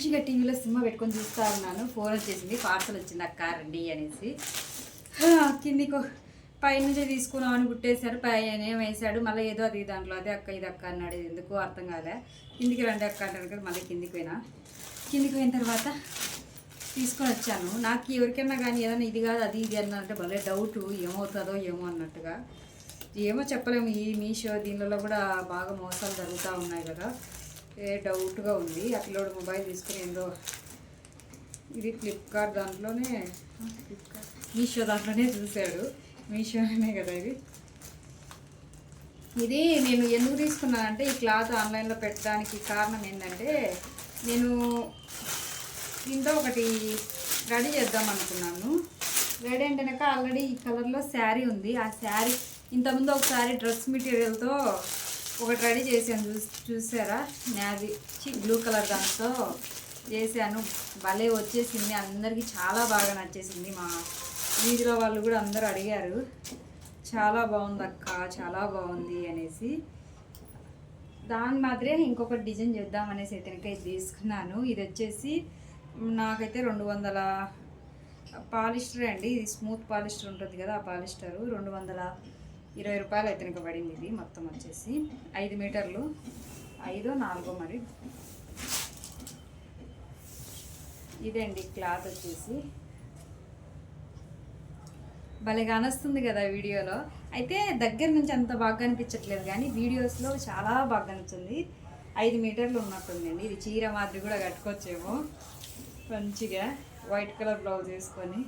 మంచిగా టీవీలో సినిమా పెట్టుకొని చూస్తా ఉన్నాను. ఫోన్ వచ్చేసింది పార్సల్ వచ్చింది అక్క రండి అనేసి. కిందికి పైనుంచి తీసుకున్నాం అని పైన ఏం వేసాడు మళ్ళీ ఏదో అది దాంట్లో అదే అక్క ఇది అక్క అన్నాడు ఎందుకు అర్థం కాలే. కిందికి రండి అక్క అంటారు కదా మళ్ళీ కిందికి పోయినా. కిందికి పోయిన తర్వాత తీసుకొని వచ్చాను. నాకు ఎవరికైనా కానీ ఏదైనా ఇది కాదు అది ఇది అన్నంటే భలే డౌట్ ఏమవుతుందో ఏమో అన్నట్టుగా. ఏమో చెప్పలేము ఈ మీషో దీనిలో కూడా బాగా మోసాలు జరుగుతూ ఉన్నాయి కదా. ఏ డౌట్గా ఉంది. ఆ పిల్లోడు మొబైల్ తీసుకుని ఏందో ఇది ఫ్లిప్కార్ట్ దాంట్లోనే ఫ్లిప్కార్ట్ మీషో దాంట్లోనే చూశాడు. మీషోనే కదా ఇది. ఇది నేను ఎందుకు తీసుకున్నానంటే ఈ క్లాత్ ఆన్లైన్లో పెట్టడానికి కారణం ఏంటంటే నేను దీంతో ఒకటి రెడీ చేద్దాం అనుకున్నాను. రెడీ అంటే ఆల్రెడీ ఈ కలర్లో శారీ ఉంది. ఆ శారీ ఇంతకుముందు ఒకసారి డ్రెస్ మెటీరియల్తో ఒకటి రెడీ చేశాను చూ చూసారా? నాది బ్లూ కలర్ దాంతో చేశాను. భలే వచ్చేసింది. అందరికీ చాలా బాగా నచ్చేసింది మా వీధిలో వాళ్ళు కూడా అందరూ అడిగారు. చాలా బాగుంది అక్క చాలా బాగుంది అనేసి. దాని మాదిరే ఇంకొక డిజైన్ చేద్దాం అనేసి అయితే ఇది తీసుకున్నాను. ఇది వచ్చేసి నాకైతే రెండు వందల పాలిస్టర్ అండి. ఇది స్మూత్ పాలిస్టర్ ఉంటుంది కదా ఆ పాలిస్టరు. రెండు వందల ఇరవై రూపాయలు అయితే కనుక పడింది ఇది. మొత్తం వచ్చేసి ఐదు మీటర్లు. ఐదో నాలుగో మరి. ఇదండి క్లాత్ వచ్చేసి. భలే కానొస్తుంది కదా వీడియోలో. అయితే దగ్గర నుంచి అంత బాగా అనిపించట్లేదు కానీ వీడియోస్లో చాలా బాగా కనిపిస్తుంది. ఐదు మీటర్లు ఉన్నట్టుందండి. ఇది చీర మాదిరి కూడా కట్టుకోవచ్చేమో. మంచిగా వైట్ కలర్ బ్లౌజ్ వేసుకొని.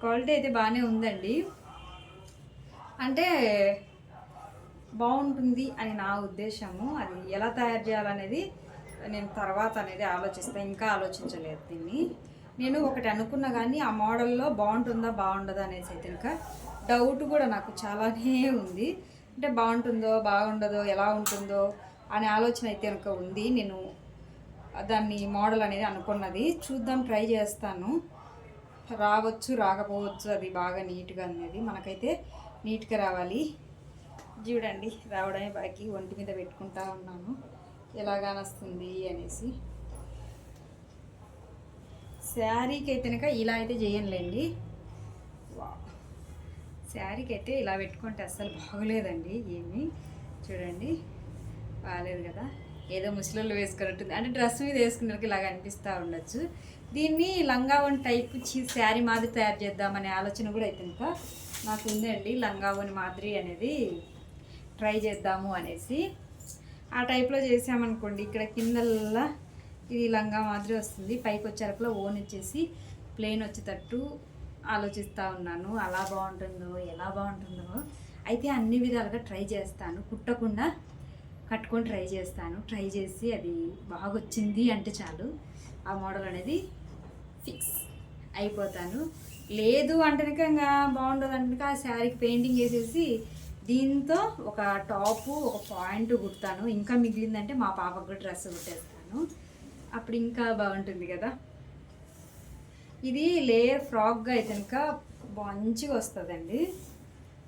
క్వాలిటీ అయితే బాగానే ఉందండి. అంటే బాగుంటుంది అని నా ఉద్దేశము. అది ఎలా తయారు చేయాలనేది నేను తర్వాత అనేది ఆలోచిస్తాను ఇంకా ఆలోచించలేదు దీన్ని. నేను ఒకటి అనుకున్నా కానీ ఆ మోడల్లో బాగుంటుందా బాగుండదా అనేసి అయితే ఇంకా డౌట్ కూడా నాకు చాలానే ఉంది. అంటే బాగుంటుందో బాగుండదో ఎలా ఉంటుందో అనే ఆలోచన అయితే కనుక ఉంది. నేను దాన్ని మోడల్ అనేది అనుకున్నది. చూద్దాం ట్రై చేస్తాను. రావచ్చు రాకపోవచ్చు అది బాగా నీట్గా అనేది మనకైతే నీట్గా రావాలి. చూడండి రావడమే బాకి. ఒంటి మీద పెట్టుకుంటా ఉన్నాను. ఎలాగానొస్తుంది అనేసి. శారీకి అయితే ఇలా అయితే చేయనులేండి శారీకి అయితే ఇలా పెట్టుకుంటే అస్సలు బాగోలేదండి ఏమి. చూడండి బాగాలేదు కదా. ఏదో ముసలిలో వేసుకున్నట్టుంది. అంటే డ్రెస్ మీద వేసుకున్నకి ఇలాగ అనిపిస్తూ ఉండొచ్చు. దీన్ని లంగావని టైప్ శారీ మాదిరి తయారు చేద్దామనే ఆలోచన కూడా అయితే ఇంకా నాకు ఉందండి. లంగావని మాదిరి అనేది ట్రై చేద్దాము అనేసి. ఆ టైప్లో చేసామనుకోండి ఇక్కడ కిందల్లా ఇది లంగా మాదిరి వస్తుంది. పైకి వచ్చేరకులో ఓన్ వచ్చేసి ప్లెయిన్ వచ్చేటట్టు ఆలోచిస్తూ ఉన్నాను. అలా బాగుంటుందో ఎలా బాగుంటుందో. అయితే అన్ని విధాలుగా ట్రై చేస్తాను. కుట్టకుండా కట్టుకొని ట్రై చేస్తాను. ట్రై చేసి అది బాగా వచ్చింది అంటే చాలు. ఆ మోడల్ అనేది ఫిక్స్ అయిపోతాను. లేదు అంటే ఇంకా బాగుండదు అంటే ఆ శారీకి పెయింటింగ్ వేసేసి దీంతో ఒక టాపు ఒక పాయింట్ కుడతాను. ఇంకా మిగిలిందంటే మా పాపకు కూడా డ్రెస్ కుట్టేస్తాను. అప్పుడు ఇంకా బాగుంటుంది కదా. ఇది లేయర్ ఫ్రాక్గా అయితే కనుక మంచిగా వస్తుందండి.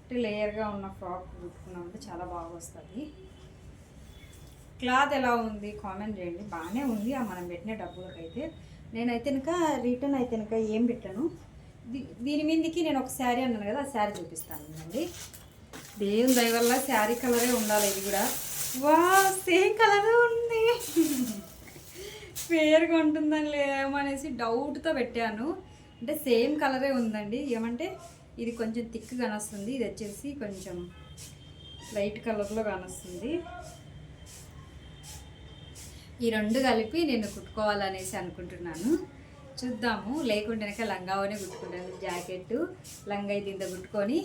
అంటే లేయర్గా ఉన్న ఫ్రాక్ కుట్టుకున్నామంటే చాలా బాగా వస్తుంది క్లాత్ ఎలా ఉంది? కామెంట్ చేయండి. బాగానే ఉంది ఆ మనం పెట్టిన డబ్బులకైతే. నేనైతే కనుక రిటర్న్ అయితే కనుక ఏం పెట్టాను. దీ- దీని మీదకి నేను ఒక శారీ అన్నాను కదా ఆ శారీ చూపిస్తాను అండి. దేవుని దయ వల్ల శారీ కలరే ఉండాలి ఇది కూడా. వా సేమ్ కలర్ ఉంది. ఫేర్గా ఉంటుందని లేమనేసి డౌట్తో పెట్టాను. అంటే సేమ్ కలరే ఉందండి. ఏమంటే ఇది కొంచెం థిక్ కానొస్తుంది. ఇది వచ్చేసి కొంచెం లైట్ కలర్లో కానొస్తుంది. ఈ రెండు కలిపి నేను కుట్టుకోవాలనేసి అనుకుంటున్నాను. చూద్దాము. లేకుంటే లంగావోనే కుట్టుకుంటాను. జాకెట్ లంగా దీంతో కుట్టుకొని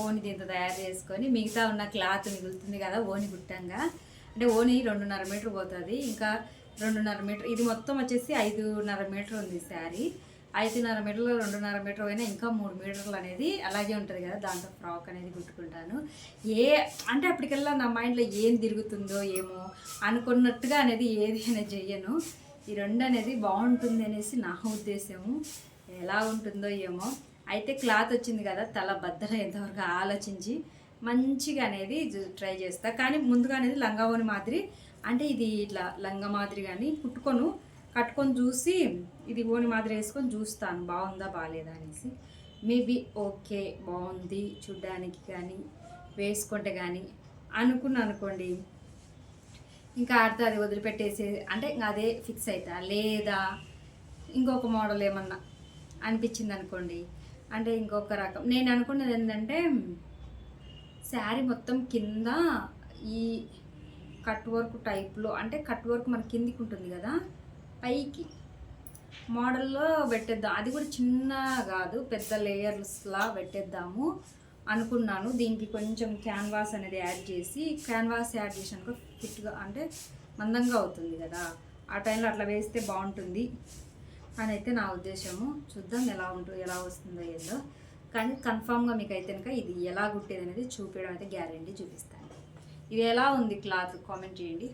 ఓని దీంతో తయారు చేసుకొని మిగతా ఉన్న క్లాత్ మిగులుతుంది కదా ఓని కుట్టంగా. అంటే ఓని రెండున్నర మీటర్ పోతుంది. ఇంకా రెండున్నర మీటర్ ఇది మొత్తం వచ్చేసి ఐదున్నర మీటర్ ఉంది శారీ. ఐదున్నర మీటర్లు రెండున్నర మీటర్ పోయినా ఇంకా మూడు మీటర్లు అనేది అలాగే ఉంటుంది కదా దాంతో ఫ్రాక్ అనేది కుట్టుకుంటాను. ఏ అంటే అప్పటికల్లా నా మైండ్లో ఏం తిరుగుతుందో ఏమో అనుకున్నట్టుగా అనేది ఏది అనేది చెయ్యను. ఈ రెండు అనేది బాగుంటుంది అనేసి నా ఉద్దేశము. ఎలా ఉంటుందో ఏమో. అయితే క్లాత్ వచ్చింది కదా తల బద్దలు ఎంతవరకు ఆలోచించి మంచిగా అనేది ట్రై చేస్తా. కానీ ముందుగా అనేది లంగా ఓని మాదిరి అంటే ఇది ఇట్లా లంగా మాదిరి కానీ కుట్టుకొను. కట్టుకొని చూసి ఇది ఓని మాదిరి వేసుకొని చూస్తాను. బాగుందా బాగాలేదా అనేసి. మేబీ ఓకే బాగుంది చూడ్డానికి కానీ వేసుకుంటే కానీ అనుకున్నా అనుకోండి. ఇంకా ఆడితే అది వదిలిపెట్టేసి అంటే ఇంకా అదే ఫిక్స్ అవుతా లేదా ఇంకొక మోడల్ ఏమన్నా అనిపించింది అనుకోండి. అంటే ఇంకొక రకం. నేను అనుకున్నది ఏంటంటే శారీ మొత్తం కింద ఈ కట్ వర్క్ టైప్లో అంటే కట్ వర్క్ మన కిందికి ఉంటుంది కదా పైకి మోడల్లో పెట్టేద్దాం. అది కూడా చిన్న కాదు పెద్ద లేయర్స్లా పెట్టేద్దాము అనుకున్నాను. దీనికి కొంచెం క్యాన్వాస్ అనేది యాడ్ చేసి క్యాన్వాస్ యాడ్ చేసినాక ఫిట్గా అంటే మందంగా అవుతుంది కదా. ఆ టైంలో అట్లా వేస్తే బాగుంటుంది అని అయితే నా ఉద్దేశము. చూద్దాం ఎలా ఉంటుంది ఎలా వస్తుందో ఏదో. కానీ కన్ఫామ్గా మీకు అయితే కనుక ఇది ఎలా కుట్టేది అనేది చూపించడం అయితే గ్యారంటీ చూపిస్తాను. ఇది ఎలా ఉంది క్లాత్ కామెంట్ చేయండి.